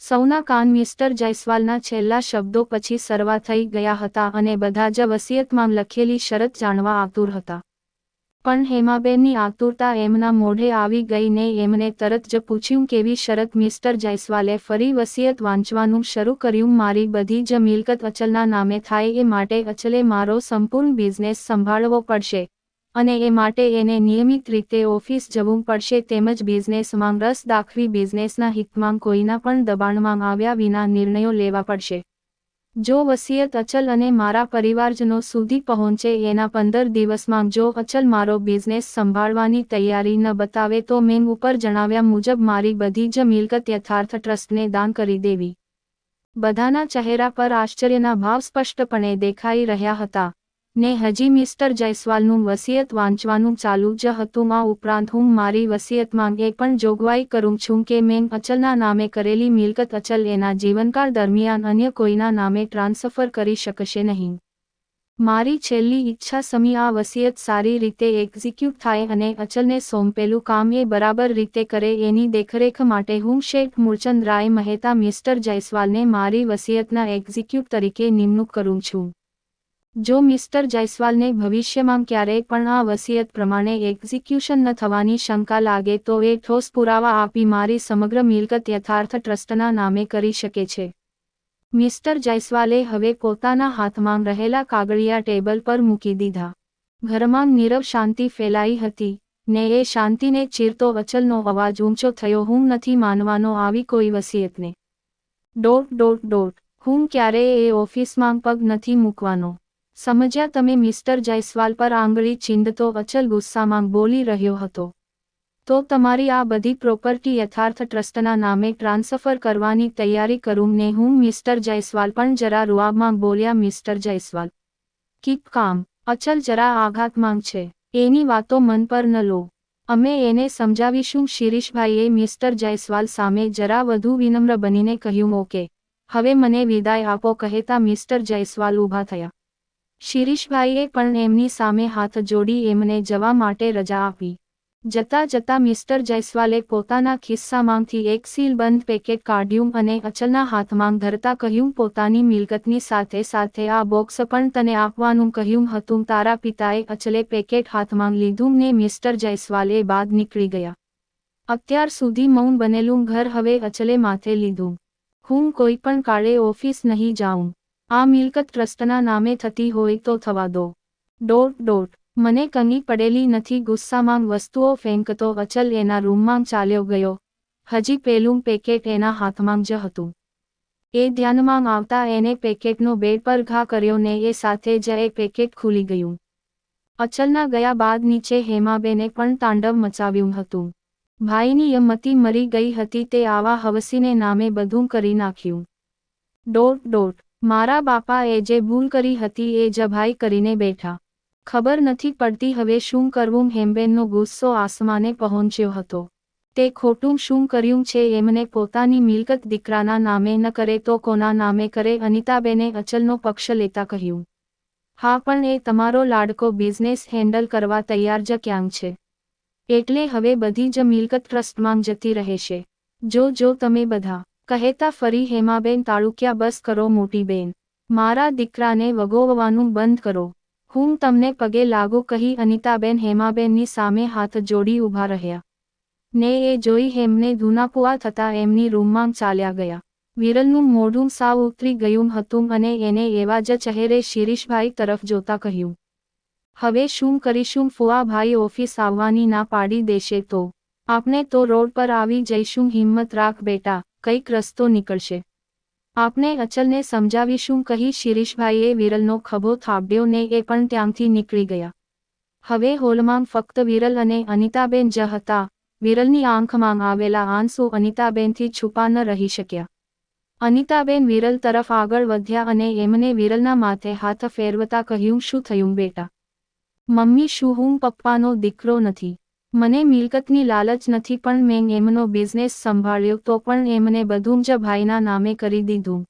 સૌના કાન મિસ્ટર જયસ્વાલના છેલ્લા શબ્દો પછી સરવા થઈ ગયા હતા અને બધા જ વસિયતમાં લખેલી શરત જાણવા આતુર હતા. પણ હેમાબેનની આતુરતા એમના મોઢે આવી ગઈ ને એમને તરત જ પૂછ્યું, કેવી શરત મિસ્ટર જયસ્વાલે ફરી વસિયત વાંચવાનું શરૂ કર્યું? મારી બધી જ મિલકત અચલના નામે થાય એ માટે અચલે મારો સંપૂર્ણ બિઝનેસ સંભાળવો પડશે. અને એ માટે એને નિયમિત રીતે ઓફિસ જવું પડશે તેમજ બિઝનેસમાં રસ દાખવી બિઝનેસના હિતમાં કોઈના પણ દબાણમાં આવ્યા વિના નિર્ણયો લેવા પડશે. જો વસિયત અચલ અને મારા પરિવારજનો સુધી પહોંચે એના પંદર દિવસમાં જો અચલ મારો બિઝનેસ સંભાળવાની તૈયારી ન બતાવે તો મેં ઉપર જણાવ્યા મુજબ મારી બધી જ મિલકત યથાર્થ ટ્રસ્ટને દાન કરી દેવી. બધાના ચહેરા પર આશ્ચર્યના ભાવ સ્પષ્ટપણે દેખાઈ રહ્યા હતા. ને હજી મિસ્ટર જયસ્વાલનું વસિયત વાંચવાનું ચાલુ જ હતું. આ ઉપરાંત હું મારી વસિયતમાં એ પણ જોગવાઈ કરું છું કે મેં અચલના નામે કરેલી મિલકત અચલ એના જીવનકાળ દરમિયાન અન્ય કોઈના નામે ટ્રાન્સફર કરી શકશે નહીં. મારી છેલ્લી ઈચ્છા સમી આ વસિયત સારી રીતે એક્ઝિક્યુટ થાય અને અચલને સોંપેલું કામ એ બરાબર રીતે કરે એની દેખરેખ માટે હું શેઠ મૂળચંદ રાય મહેતા મિસ્ટર જયસ્વાલને મારી વસિયતના એક્ઝિક્યુટ તરીકે નિમણૂક કરું છું. જો મિસ્ટર જયસ્વાલને ભવિષ્યમાં ક્યારેય પણ આ વસિયત પ્રમાણે એક્ઝિક્યુશન ન થવાની શંકા લાગે તો એ ઠોસ પુરાવા આપી મારી સમગ્ર મિલકત યથાર્થ ટ્રસ્ટના નામે કરી શકે છે. મિસ્ટર જયસ્વાલે હવે પોતાના હાથમાં રહેલા કાગળિયા ટેબલ પર મૂકી દીધા. ઘરમાં નીરવ શાંતિ ફેલાઈ હતી, ને એ શાંતિને ચીરતો વચલનો અવાજ ઊંચો થયો હું નથી માનવાનો આવી કોઈ વસિયતને. ડોટ ડોટ ડોટ, હું ક્યારેય એ ઓફિસમાં પગ નથી મૂકવાનો. સમજ્યા તમે મિસ્ટર જયસ્વાલ પર આંગળી ચીંધતો અચલ ગુસ્સામાં બોલી રહ્યો હતો. તો તમારી આ બધી પ્રોપર્ટી યથાર્થ ટ્રસ્ટના નામે ટ્રાન્સફર કરવાની તૈયારી કરું ને હું મિસ્ટર જયસ્વાલ પણ જરા રૂઆબમાં બોલ્યા, મિસ્ટર જયસ્વાલ, કીપ કામ. અચલ જરા આઘાતમાં છે. એની વાતો મન પર ન લો. અમે એને સમજાવીશું. શિરીષભાઈએ મિસ્ટર જયસ્વાલ સામે જરા વધુ વિનમ્ર બનીને કહ્યું, ઓકે. હવે મને વિદાય આપો, કહેતા મિસ્ટર જયસ્વાલ ઊભા થયા. શિરીષભાઈએ પણ એમની સામે હાથ જોડી એમને જવા માટે રજા આપી. જતા જતા મિસ્ટર જયસ્વાલે પોતાના ખિસ્સામાંથી એક સીલબંધ પેકેટ કાઢ્યું અને અચલના હાથમાં ધરતા કહ્યું, પોતાની મિલકતની સાથે સાથે આ બોક્સ પણ તને આપવાનું કહ્યું હતું. તારા પિતાએ અચલે પેકેટ હાથમાં લીધું ને મિસ્ટર જયસ્વાલે બાદ નીકળી ગયા. અત્યાર સુધી મૌન બનેલું ઘર હવે અચલે માથે લીધું. હું કોઈ પણ કાળે ઓફિસ નહીં જાઉં. આ મિલકત ટ્રસ્ટના નામે થતી હોય તો થવા દો. Dot dot. મને કની પડેલી નથી, ગુસ્સામાં વસ્તુઓ ફેંકતો, અચલ એના રૂમમાં ચાલ્યો ગયો. હજી પેલું પેકેટ એના હાથમાં જ હતું. એ ધ્યાનમાં આવતા એને પેકેટનો બેડ પર ઘા કર્યો ને એ સાથે જ એ પેકેટ ખુલી ગયું. અચલના ગયા બાદ નીચે હેમાબેને પણ તાંડવ મચાવ્યું હતું. ભાઈની યમતી મરી ગઈ હતી, તે આવા હવસીને નામે બધું કરી નાખ્યું. Dot dot. મારા બાપાએ જે ભૂલ કરી હતી એ જભાઈ કરીને બેઠા. ખબર નથી પડતી હવે શું કરવું હેમબેનનો ગુસ્સો આસમાને પહોંચ્યો હતો. તે ખોટું શું કર્યું છે એમને પોતાની મિલકત દીકરાના નામે ન કરે તો કોના નામે કરે અનિતાબેને અચલનો પક્ષ લેતા કહ્યું. હા પણ એ તમારો લાડકો બિઝનેસ હેન્ડલ કરવા તૈયાર જ ક્યાંક છે? એટલે હવે બધી જ મિલકત ટ્રસ્ટમાં જતી રહેશે. જો જો તમે બધા કહેતા ફરી હેમાબેન તાળુક્યા, બસ કરો મોટી બેન. મારા દીકરાને વગોવવાનું બંધ કરો. હું તમને પગે લાગો, કહી અનિતાબેન હેમાબેનની સામે હાથ જોડી ઊભા રહ્યા. ને એ જોઈ હેમને ધૂનાપુઆ થતા એમની રૂમમાં ચાલ્યા ગયા. વિરલનું મોઢું સાવ ઉતરી ગયું હતું અને એને એવા જ ચહેરે શિરીષભાઈ તરફ જોતા કહ્યું, હવે શું કરીશું? ફુઆભાઈ ઓફિસ આવવાની ના પાડી દેશે તો. આપણે તો રોડ પર આવી જઈશું. હિંમત રાખ બેટા. કંઈક રસ્તો નીકળશે. આપને અચલને સમજાવીશું કહી શિરીષભાઈએ વિરલનો ખભો થાબડ્યો ને એ પણ ત્યાંથી નીકળી ગયા. હવે હોલમાં ફક્ત વિરલ અને અનિતાબેન જ હતા. વિરલની આંખમાં આવેલા આંસુ અનિતાબેનથી છુપા ન રહી શક્યા. અનિતાબેન વિરલ તરફ આગળ વધ્યા અને એમને વિરલના માથે હાથ ફેરવતા કહ્યું, શું થયું બેટા? મમ્મી શું હું પપ્પાનો દીકરો નથી? મને મિલકતની લાલચ નથી, પણ મેં એમનો બિઝનેસ સંભાળ્યો તો પણ એમને બધું જ ભાઈના નામે કરી દીધું.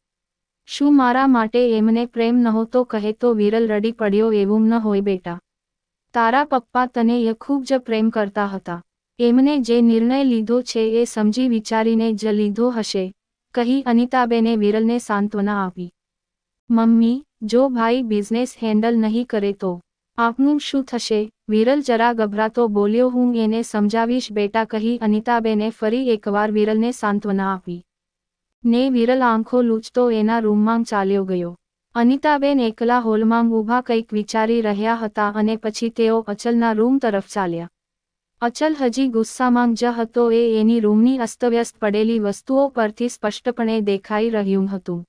શું મારા માટે એમને પ્રેમ નહોતો કહે તો વિરલ રડી પડ્યો, એવું ન હોય બેટા. તારા પપ્પા તને ય ખૂબ જ પ્રેમ કરતા હતા. એમને જે નિર્ણય લીધો છે એ સમજી વિચારીને જ લીધો હશે, કહી અનિતાબેને વિરલને સાંત્વના આપી. મમ્મી, જો ભાઈ બિઝનેસ હેન્ડલ નહીં કરે તો આપનું શું થશે? વિરલ જરા ગભરાતો બોલ્યો, હું એને સમજાવીશ, બેટા, કહી અનિતાબેને ફરી એકવાર વિરલને સાંત્વના આપી. ને વિરલ આંખો લૂંચતો એના રૂમમાં ચાલ્યો ગયો. અનિતાબેન એકલા હોલમાં ઊભા કંઈક વિચારી રહ્યા હતા અને પછી તેઓ અચલના રૂમ તરફ ચાલ્યા. અચલ હજી ગુસ્સામાં જ હતો, એ એની રૂમની અસ્તવ્યસ્ત પડેલી વસ્તુઓ પરથી સ્પષ્ટપણે દેખાઈ રહ્યું હતું.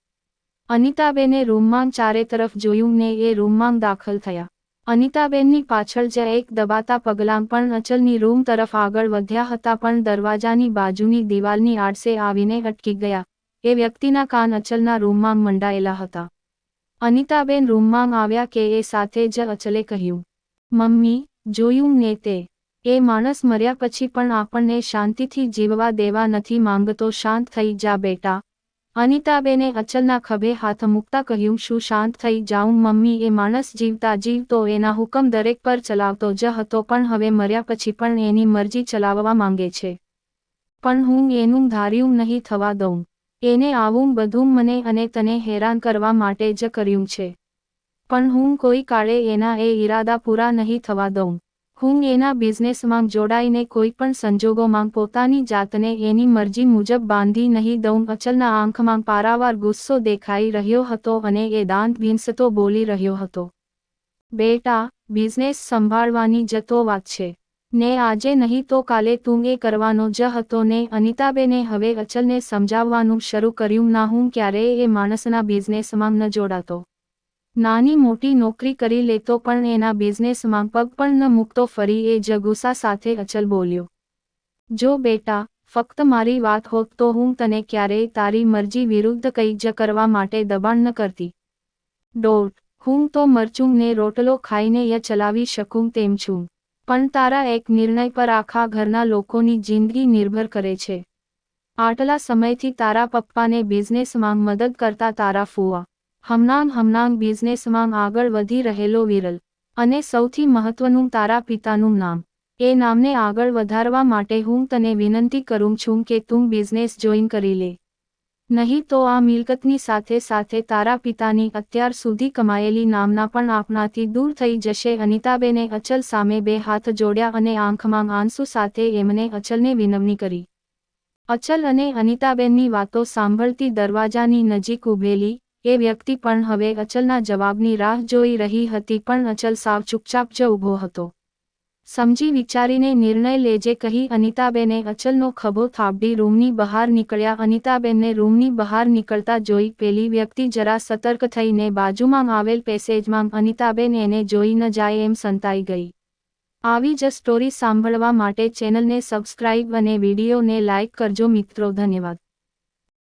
અનિતાબેને રૂમમાં ચારે તરફ જોયું ને એ રૂમમાં દાખલ થયા. અનિતાબેનની પાછળ જે એક દબાતા પગલાં પણ અચલની રૂમ તરફ આગળ વધ્યા હતા પણ દરવાજાની બાજુની દિવાલની આડસે આવીને અટકી ગયા. એ વ્યક્તિના કાન અચલના રૂમમાં મંડાયેલા હતા. અનિતાબેન રૂમમાં આવ્યા કે એ સાથે જ અચલે કહ્યું, મમ્મી, જોયું ને તે. એ માણસ મર્યા પછી પણ આપણને શાંતિથી જીવવા દેવા નથી માંગતો. શાંત થઈ જા બેટા. અનિતાબેને અચલના ખભે હાથ મૂકતા કહ્યું, શું શાંત થઈ જાઉં? મમ્મી એ માણસ જીવતા જીવતો એના હુકમ દરેક પર ચલાવતો જ હતો, પણ હવે મર્યા પછી પણ એની મરજી ચલાવવા માંગે છે. પણ હું એનું ધાર્યું નહીં થવા દઉં. એને આવું બધું મને અને તને હેરાન કરવા માટે જ કર્યું છે. પણ હું કોઈ કાળે એના એ ઈરાદા પૂરા નહીં થવા દઉં. હું એના બિઝનેસમાં જોડાઈને કોઈ પણ સંજોગોમાં પોતાની જાતને એની મરજી મુજબ બાંધી નહીં દઉં, અચલના આંખમાં પારાવાર ગુસ્સો દેખાઈ રહ્યો હતો અને એ દાંત ભીંસતો બોલી રહ્યો હતો. બેટા, બિઝનેસ સંભાળવાની જતો વાત છે. ને આજે નહીં તો કાલે તું એ કરવાનો જ હતો ને અનિતાબેને હવે અચલને સમજાવવાનું શરૂ કર્યું, ના હું ક્યારેય એ માણસના બિઝનેસમાં ન જોડાતો. નાની મોટી નોકરી કરી લેતો પણ એના બિઝનેસમાં પગ પણ ન મૂકતો ફરી એ જગુસા સાથે અચલ બોલ્યો. જો બેટા, ફક્ત મારી વાત હોત તો હું તને ક્યારેય તારી મરજી વિરુદ્ધ કંઈ જ કરવા માટે દબાણ ન કરતી. ડોટ હું તો મરચું ને રોટલો ખાઈને ય ચલાવી શકું તેમ છું. પણ તારા એક નિર્ણય પર આખા ઘરના લોકોની જિંદગી નિર્ભર કરે છે. આટલા સમયથી તારા પપ્પાને બિઝનેસમાં મદદ કરતા તારા ફુવા. હમણાં હમણાં બિઝનેસમાં આગળ વધી રહેલો વિરલ અને સૌથી મહત્વનું તારા પિતાનું નામ. એ નામને આગળ વધારવા માટે હું તને વિનંતી કરું છું કે તું બિઝનેસ જોઈન કરી લે. નહીં તો આ મિલકતની સાથે સાથે તારા પિતાની અત્યાર સુધી કમાયેલી નામના પણ આપનાથી દૂર થઈ જશે. અનિતાબેને અચલ સામે બે હાથ જોડ્યા અને આંખમાં આંસુ સાથે એમને અચલને વિનવણી કરી. અચલ અને અનિતાબેનની વાતો સાંભળતી દરવાજાની નજીક ઊભેલી એ વ્યક્તિ પણ હવે અચલના જવાબની રાહ જોઈ રહી હતી પણ અચલ સાવ ચૂપચાપ જ ઊભો હતો. સમજી વિચારીને નિર્ણય લેજે કહી અનિતાબેને અચલનો ખભો થાબડી રૂમની બહાર નીકળ્યા. અનિતાબેનને રૂમની બહાર નીકળતા જોઈ પેલી વ્યક્તિ જરા સતર્ક થઈને બાજુમાં આવેલ પેસેજમાં અનિતાબેન એને જોઈ ન જાય એમ સંતાઈ ગઈ. આવી જ સ્ટોરી સાંભળવા માટે ચેનલને સબસ્ક્રાઇબ અને વિડીયોને લાઇક કરજો મિત્રો. ધન્યવાદ.